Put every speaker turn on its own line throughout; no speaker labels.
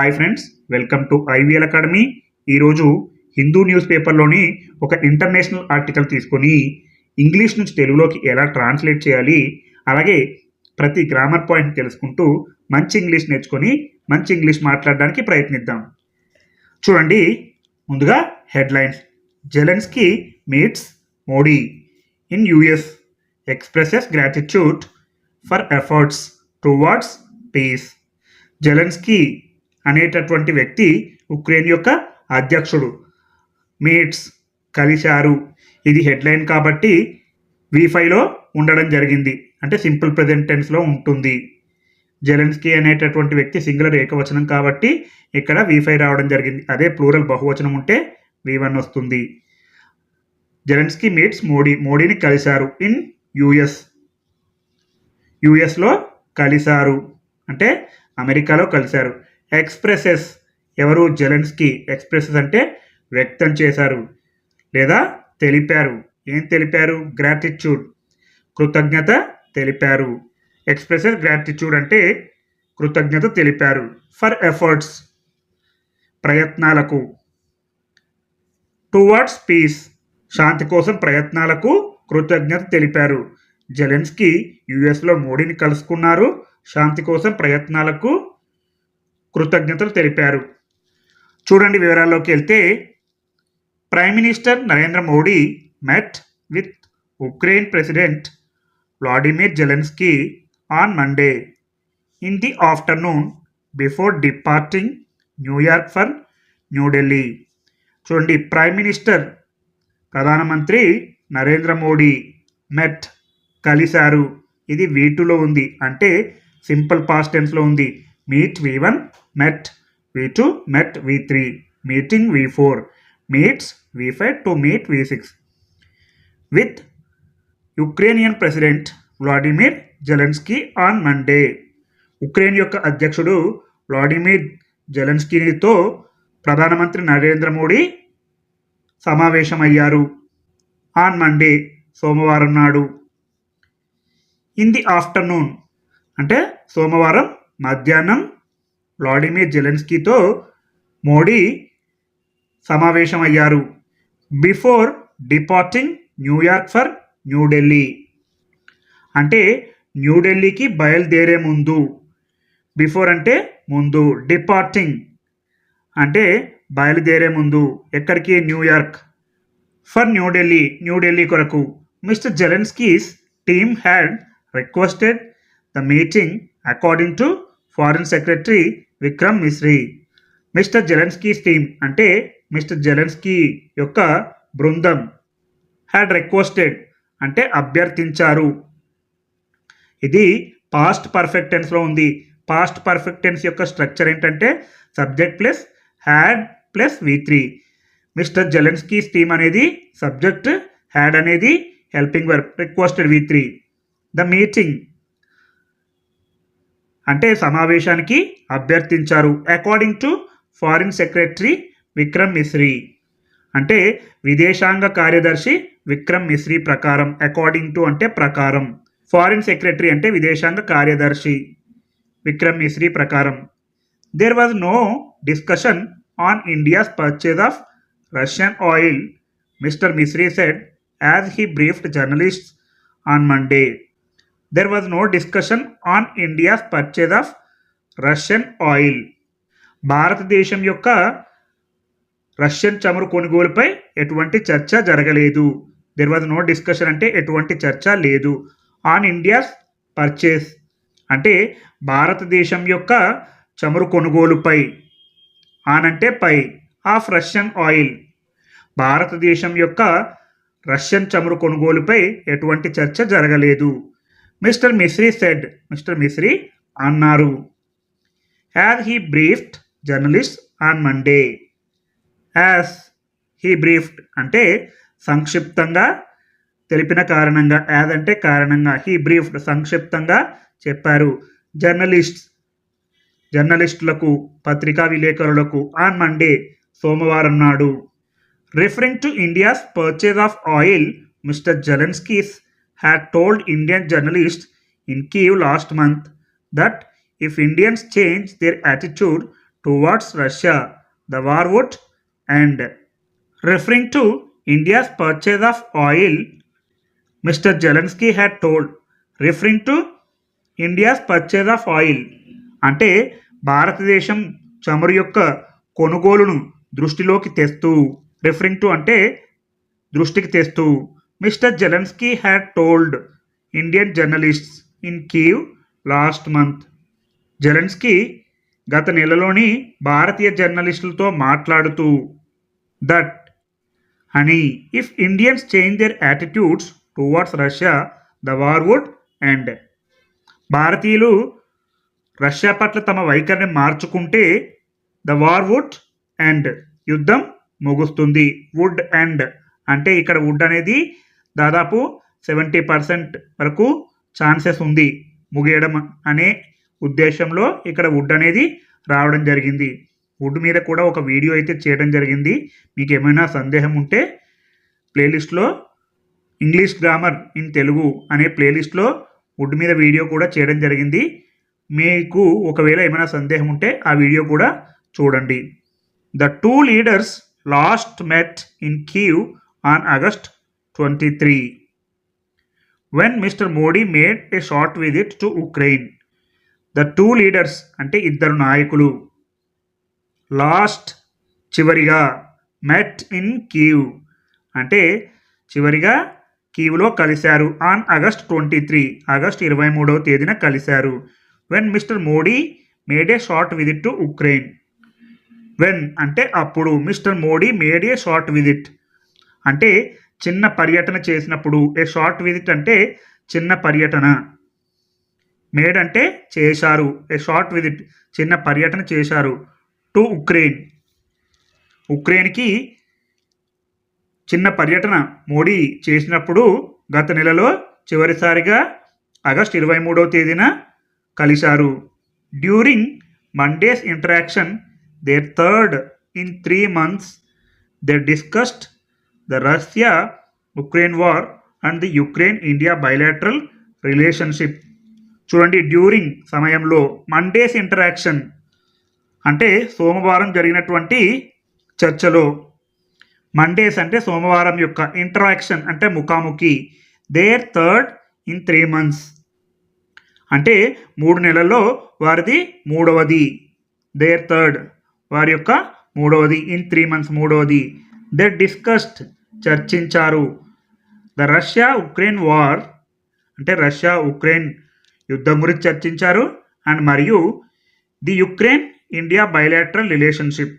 Hi friends welcome to IVL academy ఈరోజు Hindu news పేపర్లోని ఒక international article తీసుకొని ఇంగ్లీష్ నుంచి తెలుగులోకి ఎలా ట్రాన్స్లేట్ చేయాలి అలాగే ప్రతి గ్రామర్ పాయింట్ తెలుసుకుంటూ మంచి ఇంగ్లీష్ నేర్చుకొని మంచి ఇంగ్లీష్ మాట్లాడడానికి ప్రయత్నిద్దాం. చూడండి ముందుగా headlines. Zelensky meets Modi. In US expresses gratitude for efforts towards peace. Zelensky అనేటటువంటి వ్యక్తి ఉక్రెయిన్ యొక్క అధ్యక్షుడు. మీట్స్ కలిశారు. ఇది హెడ్లైన్ కాబట్టి వీఫైలో ఉండడం జరిగింది. అంటే సింపుల్ ప్రజెంట్ టెన్స్లో ఉంటుంది. జెలెన్స్కీ అనేటటువంటి వ్యక్తి సింగులర్ ఏకవచనం కాబట్టి ఇక్కడ వీఫై రావడం జరిగింది. అదే ప్లూరల్ బహువచనం ఉంటే వి వన్ వస్తుంది. జెలెన్స్కీ మీట్స్ మోడీ మోడీని కలిశారు ఇన్ యుఎస్ యుఎస్లో కలిశారు. అంటే అమెరికాలో కలిశారు. ఎక్స్ప్రెసెస్ ఎవరు జెలెన్స్కి ఎక్స్ప్రెసెస్ అంటే వ్యక్తం చేశారు లేదా తెలిపారు. ఏం తెలిపారు? గ్రాటిట్యూడ్. కృతజ్ఞత తెలిపారు. ఎక్స్ప్రెసెస్ గ్రాటిట్యూడ్ అంటే కృతజ్ఞత తెలిపారు. For efforts. ప్రయత్నాలకు. Towards peace. శాంతి కోసం ప్రయత్నాలకు కృతజ్ఞత తెలిపారు. జెలెన్స్కి యుఎస్లో మోడీని కలుసుకున్నారు. శాంతి కోసం ప్రయత్నాలకు కృతజ్ఞతలు తెలిపారు. చూడండి వివరాల్లోకి వెళ్తే prime minister Narendra Modi met with Ukraine president Vladimir Zelensky on Monday in the afternoon before departing New York for New Delhi చూడండి ప్రైమ్ మినిస్టర్ ప్రధానమంత్రి నరేంద్ర మోడీ మెట్ కలిశారు. ఇది వీటులో ఉంది. అంటే సింపుల్ పాస్ట్ టెన్స్లో ఉంది. Meet V one met V two met V three meeting V four meets V five to meet V six with Ukrainian president Vladimir Zelensky on Monday Ukraine యొక్క అధ్యక్షుడు Vladimir జెలెన్స్కీతో ప్రధానమంత్రి నరేంద్ర మోడీ సమావేశమయ్యారు ఆన్ మండే సోమవారం నాడు. In the afternoon అంటే సోమవారం మధ్యాహ్నం Vladimir జెలెన్స్కీతో మోడీ సమావేశమయ్యారు. Before departing New York for New Delhi అంటే న్యూఢిల్లీకి బయలుదేరే ముందు. బిఫోర్ అంటే ముందు డిపార్టింగ్ అంటే బయలుదేరే ముందు. ఎక్కడికి? న్యూయార్క్ ఫర్ న్యూఢిల్లీ న్యూఢిల్లీ కొరకు. Mister Zelensky's team had requested the meeting according to foreign secretary Vikram Misri. Mister Zelensky team అంటే మిస్టర్ జెలెన్స్కీ యొక్క బృందం. హ్యాడ్ రిక్వెస్టెడ్ అంటే అభ్యర్థించారు. ఇది పాస్ట్ పర్ఫెక్ట్ టెన్స్లో ఉంది. పాస్ట్ పర్ఫెక్ట్ టెన్స్ యొక్క స్ట్రక్చర్ ఏంటంటే subject plus had plus V three. Mister Zelensky team అనేది సబ్జెక్ట్ హ్యాడ్ అనేది helping verb requested V three. The meeting అంటే సమావేశానికి అభ్యర్థించారు. According to foreign secretary Vikram Misri అంటే విదేశాంగ కార్యదర్శి విక్రమ్ మిశ్రీ ప్రకారం అకార్డింగ్ టు అంటే ప్రకారం. ఫారిన్ సెక్రటరీ అంటే విదేశాంగ కార్యదర్శి విక్రమ్ మిశ్రీ ప్రకారం. There was no discussion on India's purchase of Russian oil Mister Misri said as he briefed journalists on Monday there was no discussion on India's purchase of Russian oil భారతదేశం యొక్క Russian చమురు కొనుగోలుపై ఎటువంటి చర్చ జరగలేదు. దెర్ వాజ్ నో డిస్కషన్ అంటే ఎటువంటి చర్చ లేదు. ఆన్ ఇండియాస్ పర్చేస్ అంటే భారతదేశం యొక్క చమురు కొనుగోలుపై ఆన్ అంటే పై ఆఫ్ రష్యన్ ఆయిల్ భారతదేశం యొక్క రష్యన్ చమురు కొనుగోలుపై ఎటువంటి చర్చ జరగలేదు. Mister Misri said Mister Misri అన్నారు. As he briefed journalist on Monday as he briefed అంటే సంక్షిప్తంగా తెలిపిన కారణంగా యాజ్ అంటే కారణంగా హీ బ్రీఫ్డ్ సంక్షిప్తంగా చెప్పారు. జర్నలిస్ట్ జర్నలిస్టులకు పత్రికా విలేకరులకు ఆన్ మండే సోమవారం నాడు referring to India's purchase of oil Mister Zelensky's had told Indian journalists in Kiev last month that if Indians change their attitude towards Russia, the war would end. Referring to India's purchase of oil, Mr. Zelensky had told, referring to India's purchase of oil అంటే భారతదేశం చమురు యొక్క కొనుగోలును దృష్టిలోకి తెస్తూ referring to అంటే దృష్టికి తెస్తూ Mister Zelensky had told Indian journalists in Kyiv last month. Zelensky గత నెలలోని భారతీయ జర్నలిస్టులతో మాట్లాడుతూ that honey if Indians change their attitudes towards Russia the war would end భారతీయులు రష్యా పట్ల తమ వైఖరిని మార్చుకుంటే ద వార్ వుడ్ అండ్ యుద్ధం ముగుస్తుంది వుడ్ అండ్ అంటే ఇక్కడ వుడ్ అనేది దాదాపు సెవెంటీ పర్సెంట్ వరకు ఛాన్సెస్ ఉంది ముగియడం అనే ఉద్దేశంలో ఇక్కడ వుడ్ అనేది రావడం జరిగింది. వుడ్ మీద కూడా ఒక వీడియో అయితే చేయడం జరిగింది. మీకు ఏమైనా సందేహం ఉంటే ప్లేలిస్ట్లో ఇంగ్లీష్ గ్రామర్ ఇన్ తెలుగు అనే ప్లేలిస్ట్లో వుడ్ మీద వీడియో కూడా చేయడం జరిగింది. మీకు ఒకవేళ ఏమైనా సందేహం ఉంటే ఆ వీడియో కూడా చూడండి. The two leaders last met in Kyiv on August twenty three. When Mister Modi made a short visit to Ukraine the two leaders అంటే ఇద్దరు నాయకులు లాస్ట్ చివరిగా మెట్ ఇన్ కీవ్ అంటే చివరిగా కీవ్లో కలిశారు. On August twenty three August ఇరవై మూడవ తేదీన కలిశారు. When Mister Modi made a short visit to Ukraine when అంటే అప్పుడు Mister Modi made a short visit అంటే చిన్న పర్యటన చేసినప్పుడు ఏ షార్ట్ విజిట్ అంటే చిన్న పర్యటన. మేడ్ అంటే చేశారు. ఏ షార్ట్ విజిట్ చిన్న పర్యటన చేశారు. To Ukraine. ఉక్రెయిన్కి చిన్న పర్యటన మోడీ చేసినప్పుడు గత నెలలో చివరిసారిగా ఆగస్ట్ ఇరవై మూడవ తేదీన కలిశారు. During Monday's interaction their third in three months they discussed the Russia Ukraine war and the Ukraine India bilateral relationship. చూడండి డ్యూరింగ్ సమయంలో మండేస్ ఇంటరాక్షన్ అంటే సోమవారం జరిగినటువంటి చర్చలో. మండేస్ అంటే సోమవారం యొక్క ఇంటరాక్షన్ అంటే ముఖాముఖి. Their third in three months. అంటే మూడు నెలల్లో వారిది మూడవది. దేర్ థర్డ్ వారి యొక్క మూడవది ఇన్ త్రీ మంత్స్ మూడవది. దే డిస్కస్డ్ చర్చించారు. ద రష్యా ఉక్రెయిన్ వార్ అంటే రష్యా ఉక్రెయిన్ యుద్ధం గురించి చర్చించారు. అండ్ మరియు the Ukraine India bilateral relationship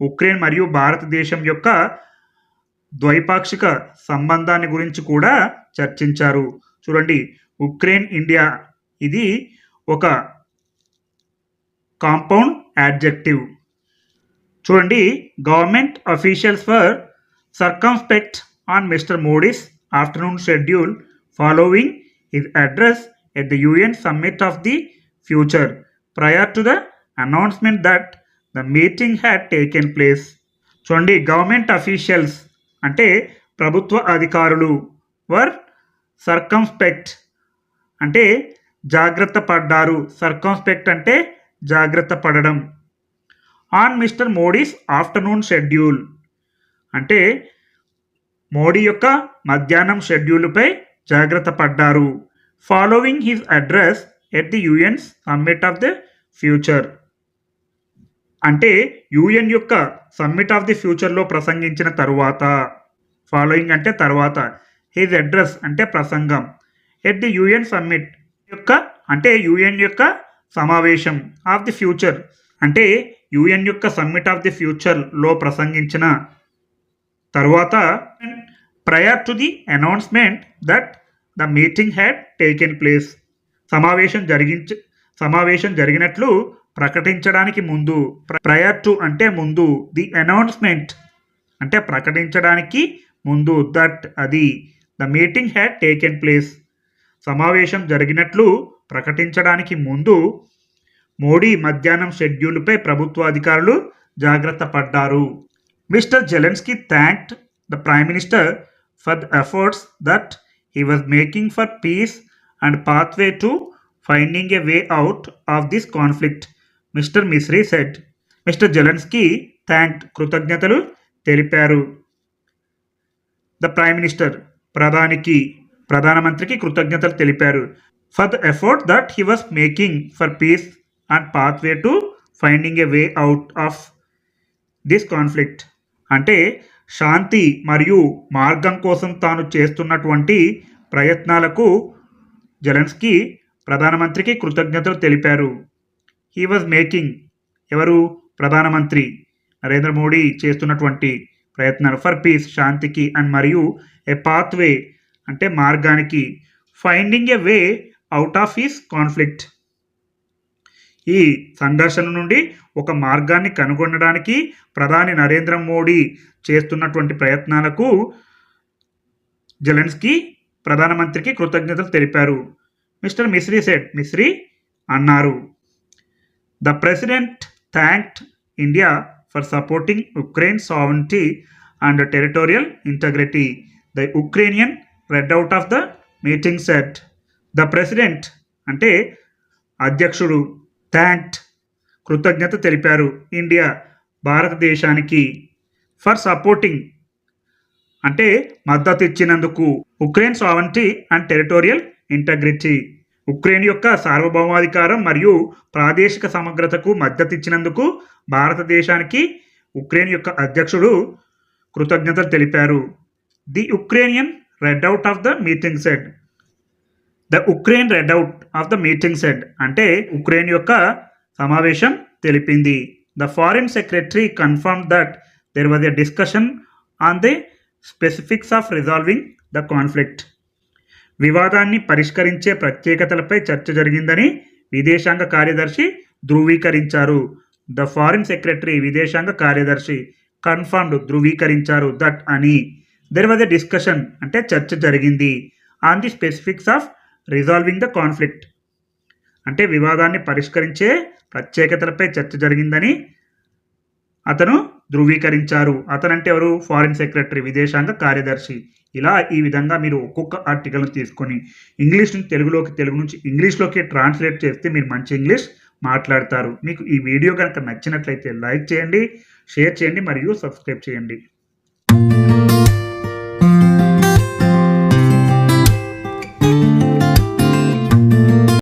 Ukraine మరియు భారతదేశం యొక్క ద్వైపాక్షిక సంబంధాన్ని గురించి కూడా చర్చించారు. చూడండి ఉక్రెయిన్ ఇండియా ఇది ఒక కాంపౌండ్ యాడ్జెక్టివ్ చూడండి government officials for circumspect on mister Modi's afternoon schedule following his address at the UN summit of the future prior to the announcement that the meeting had taken place చూడండి government officials అంటే ప్రభుత్వ అధికారులు వర్ సర్కంస్పెక్ట్ అంటే జాగ్రత్త పడ్డారు. సర్కంస్పెక్ట్ అంటే జాగ్రత్త పడడం. On mister Modi's afternoon schedule అంటే మోడీ యొక్క మధ్యాహ్నం షెడ్యూల్పై జాగ్రత్త పడ్డారు. Following his address at the UN summit of the future అంటే యుఎన్ యొక్క సమ్మిట్ ఆఫ్ ది ఫ్యూచర్లో ప్రసంగించిన తరువాత. ఫాలోయింగ్ అంటే తర్వాత. హిజ్ అడ్రస్ అంటే ప్రసంగం. ఎట్ ది యుఎన్ సమ్మిట్ యొక్క అంటే యుఎన్ యొక్క సమావేశం ఆఫ్ ది ఫ్యూచర్ అంటే యుఎన్ యొక్క సమ్మిట్ ఆఫ్ ది ఫ్యూచర్లో ప్రసంగించిన తర్వాత prior to the announcement that the meeting had taken place సమావేశం జరిగించ సమావేశం జరిగినట్లు ప్రకటించడానికి ముందు ప్రయర్ టు అంటే ముందు ది అనౌన్స్మెంట్ అంటే ప్రకటించడానికి ముందు దట్ అది the meeting had taken place సమావేశం జరిగినట్లు ప్రకటించడానికి ముందు మోడీ మధ్యాహ్నం షెడ్యూల్పై ప్రభుత్వ అధికారులు జాగ్రత్త పడ్డారు. Mister Zelensky thanked the prime minister for the efforts that he was making for peace and pathway to finding a way out of this conflict mister Misri said mister Zelensky thanked కృతజ్ఞతలు తెలిపారు. The prime minister ప్రధానికి ప్రధానమంత్రికి కృతజ్ఞతలు తెలిపారు. For the effort that he was making for peace and pathway to finding a way out of this conflict అంటే శాంతి మరియు మార్గం కోసం తాను చేస్తున్నటువంటి ప్రయత్నాలకు జెలెన్స్కీ ప్రధానమంత్రికి కృతజ్ఞతలు తెలిపారు. He was making. ఎవరు? ప్రధానమంత్రి నరేంద్ర మోడీ చేస్తున్నటువంటి ప్రయత్నాలు. ఫర్ పీస్ శాంతికి అండ్ మరియు ఏ పాత్వే అంటే మార్గానికి. Finding a way out of his conflict. ఈ సంఘర్షణ నుండి ఒక మార్గాన్ని కనుగొనడానికి ప్రధాని నరేంద్ర మోడీ చేస్తున్నటువంటి ప్రయత్నాలకు జెలెన్స్కీ ప్రధానమంత్రికి కృతజ్ఞతలు తెలిపారు. మిస్టర్ మిశ్రీ సెట్ మిశ్రీ అన్నారు. The president thanked India for supporting Ukraine sovereignty and territorial integrity. The Ukrainian read out of the meeting said. The president అంటే అధ్యక్షుడు. థ్యాంక్ కృతజ్ఞత తెలిపారు ఇండియా భారతదేశానికి ఫర్ సపోర్టింగ్. అంటే మద్దతు ఇచ్చినందుకు Ukraine sovereignty and territorial integrity. Ukraine యొక్క సార్వభౌమాధికారం మరియు ప్రాదేశిక సమగ్రతకు మద్దతు ఇచ్చినందుకు భారతదేశానికి ఉక్రెయిన్ యొక్క అధ్యక్షుడు కృతజ్ఞతలు తెలిపారు. The Ukrainian read out of the meeting said the Ukraine read out of the meeting said అంటే ఉక్రెయిన్ యొక్క సమావేశం తెలిపింది. The foreign secretary confirm that there was a discussion on the specifics of resolving the conflict వివాదాన్ని పరిష్కరించే ప్రత్యేకతలపై చర్చ జరిగిందని విదేశాంగ కార్యదర్శి ధృవీకరించారు. ద ఫారిన్ సెక్రటరీ విదేశాంగ కార్యదర్శి కన్ఫర్మ్డ్ ధృవీకరించారు దట్ అని. దెర్ వాజ్ ఎ డిస్కషన్ అంటే చర్చ జరిగింది. On the specifics of resolving the conflict అంటే వివాదాన్ని పరిష్కరించే ప్రత్యేకతలపై చర్చ జరిగిందని అతను ధృవీకరించారు. అతనంటే ఎవరు? ఫారిన్ సెక్రటరీ విదేశాంగ కార్యదర్శి. ఇలా ఈ విధంగా మీరు ఒక్కొక్క ఆర్టికల్ను తీసుకొని ఇంగ్లీష్ నుంచి తెలుగులోకి తెలుగు నుంచి ఇంగ్లీష్లోకి ట్రాన్స్లేట్ చేస్తే మీరు మంచి ఇంగ్లీష్ మాట్లాడతారు. మీకు ఈ వీడియో కనుక నచ్చినట్లయితే లైక్ చేయండి షేర్ చేయండి మరియు సబ్స్క్రైబ్ చేయండి.